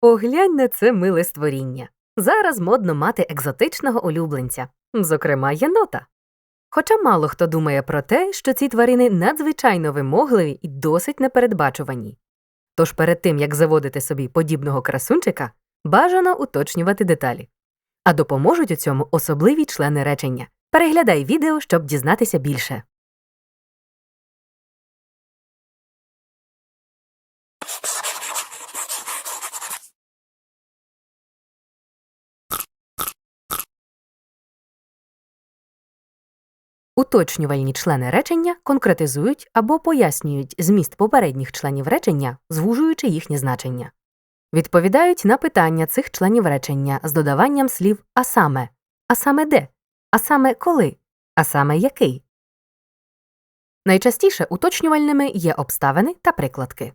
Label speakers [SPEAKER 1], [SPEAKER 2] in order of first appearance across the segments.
[SPEAKER 1] Поглянь на це миле створіння. Зараз модно мати екзотичного улюбленця, зокрема єнота. Хоча мало хто думає про те, що ці тварини надзвичайно вимогливі і досить непередбачувані. Тож перед тим, як заводити собі подібного красунчика, бажано уточнювати деталі. А допоможуть у цьому особливі члени речення. Переглядай відео, щоб дізнатися більше. Уточнювальні члени речення конкретизують або пояснюють зміст попередніх членів речення, звужуючи їхнє значення. Відповідають на питання цих членів речення з додаванням слів а саме, а саме де, а саме коли, а саме який. Найчастіше уточнювальними є обставини та прикладки.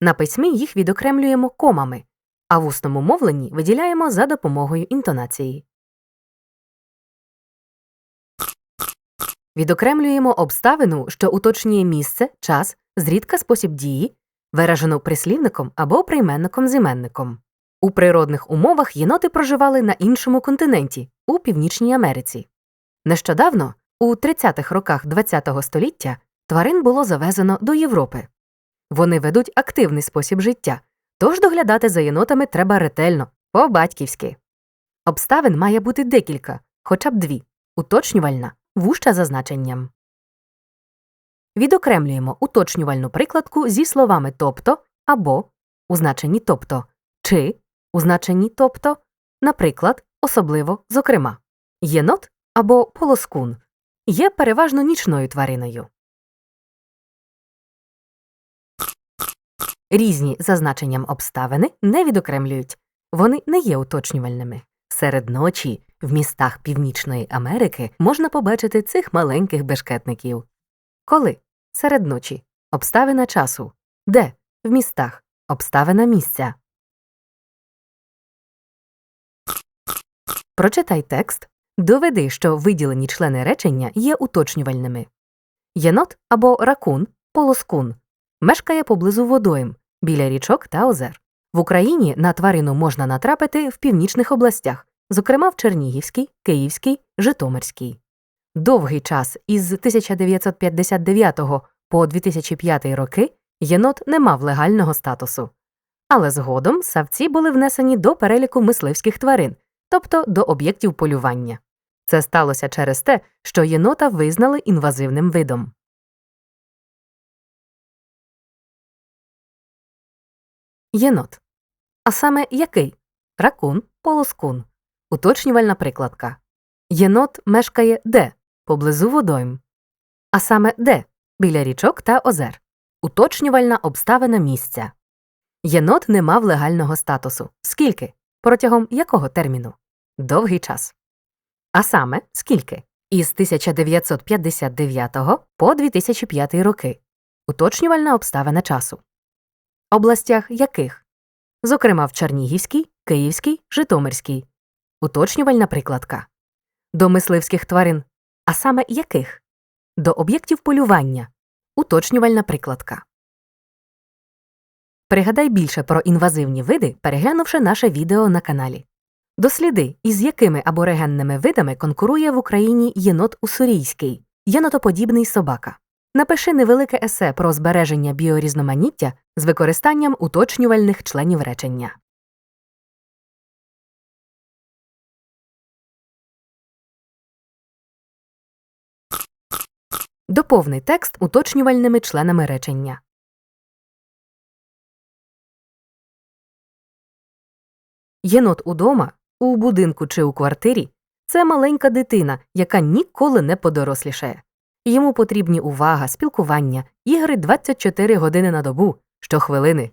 [SPEAKER 1] На письмі їх відокремлюємо комами, а в усному мовленні виділяємо за допомогою інтонації. Відокремлюємо обставину, що уточнює місце, час, зрідка спосіб дії, виражену прислівником або прийменником з іменником. У природних умовах єноти проживали на іншому континенті у Північній Америці. Нещодавно, у 30-х роках ХХ століття, тварин було завезено до Європи. Вони ведуть активний спосіб життя, тож доглядати за єнотами треба ретельно, по-батьківськи. Обставин має бути декілька, хоча б дві уточнювальна вужча за значенням. Відокремлюємо уточнювальну прикладку зі словами тобто або у значенні тобто чи у значенні тобто, наприклад, особливо, зокрема, єнот або полоскун є переважно нічною твариною. Різні за значенням обставини не відокремлюють, вони не є уточнювальними. Серед ночі в містах Північної Америки можна побачити цих маленьких бешкетників. Коли? Серед ночі. Обставина часу. Де? В містах. Обставина місця. Прочитай текст. Доведи, що виділені члени речення є уточнювальними. Єнот або ракун, полоскун мешкає поблизу водойм, біля річок та озер. В Україні на тварину можна натрапити в північних областях, зокрема в Чернігівській, Київській, Житомирській. Довгий час із 1959 по 2005 роки єнот не мав легального статусу. Але згодом савці були внесені до переліку мисливських тварин, тобто до об'єктів полювання. Це сталося через те, що єнота визнали інвазивним видом. Єнот. А саме який? Ракун, полоскун. Уточнювальна прикладка. Єнот мешкає де? Поблизу водойм. А саме де? Біля річок та озер. Уточнювальна обставина місця. Єнот не мав легального статусу. Скільки? Протягом якого терміну? Довгий час. А саме скільки? Із 1959 по 2005 роки. Уточнювальна обставина часу. Областях яких? Зокрема, в Чернігівській, Київській, Житомирській. Уточнювальна прикладка. До мисливських тварин. А саме яких? До об'єктів полювання. Уточнювальна прикладка. Пригадай більше про інвазивні види, переглянувши наше відео на каналі. Досліди, із якими аборигенними видами конкурує в Україні єнот уссурійський, єнотоподібний собака. Напиши невелике есе про збереження біорізноманіття з використанням уточнювальних членів речення. Доповни текст уточнювальними членами речення. Єнот удома, у будинку чи у квартирі це маленька дитина, яка ніколи не подорослішає. Йому потрібні увага, спілкування, ігри 24 години на добу, щохвилини.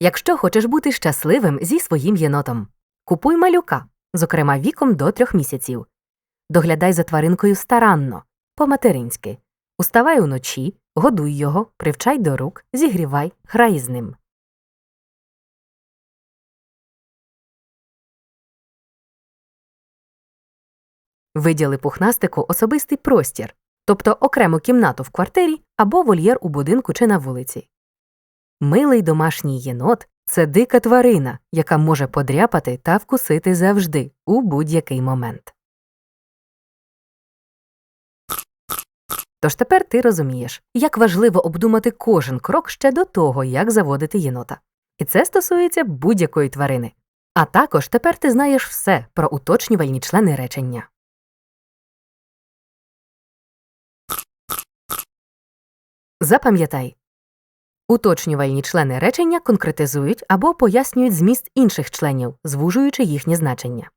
[SPEAKER 1] Якщо хочеш бути щасливим зі своїм єнотом, купуй малюка, зокрема віком до трьох місяців. Доглядай за тваринкою старанно, по-материнськи. Уставай уночі, годуй його, привчай до рук, зігрівай, грай з ним. Виділи пухнастику особистий простір. тобто окрему кімнату в квартирі або вольєр у будинку чи на вулиці. Милий домашній єнот це дика тварина, яка може подряпати та вкусити завжди у будь-який момент. Тож тепер ти розумієш, як важливо обдумати кожен крок ще до того, як заводити єнота. І це стосується будь-якої тварини. А також тепер ти знаєш все про уточнювальні члени речення. Запам'ятай. Уточнювальні члени речення конкретизують або пояснюють зміст інших членів, звужуючи їхнє значення.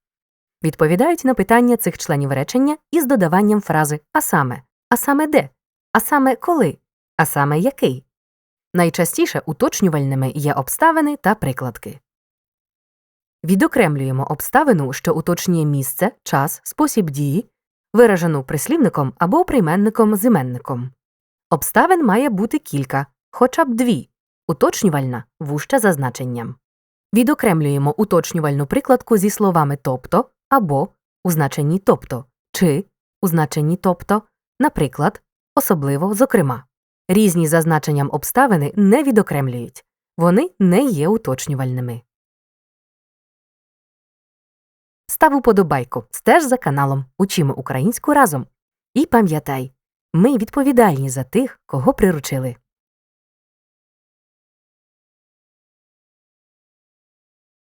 [SPEAKER 1] Відповідають на питання цих членів речення із додаванням фрази а саме, а саме де, а саме коли, а саме який. Найчастіше уточнювальними є обставини та прикладки. Відокремлюємо обставину, що уточнює місце, час, спосіб дії, виражену прислівником або прийменником з іменником. Обставин має бути кілька, хоча б дві уточнювальна вужча за значенням. Відокремлюємо уточнювальну прикладку зі словами тобто або у значенні тобто чи у значенні тобто, наприклад, особливо зокрема. Різні за значенням обставини не відокремлюють, вони не є уточнювальними. Став уподобайку, стеж за каналом, учимо українську разом. І пам'ятай, ми відповідальні за тих, кого приручили.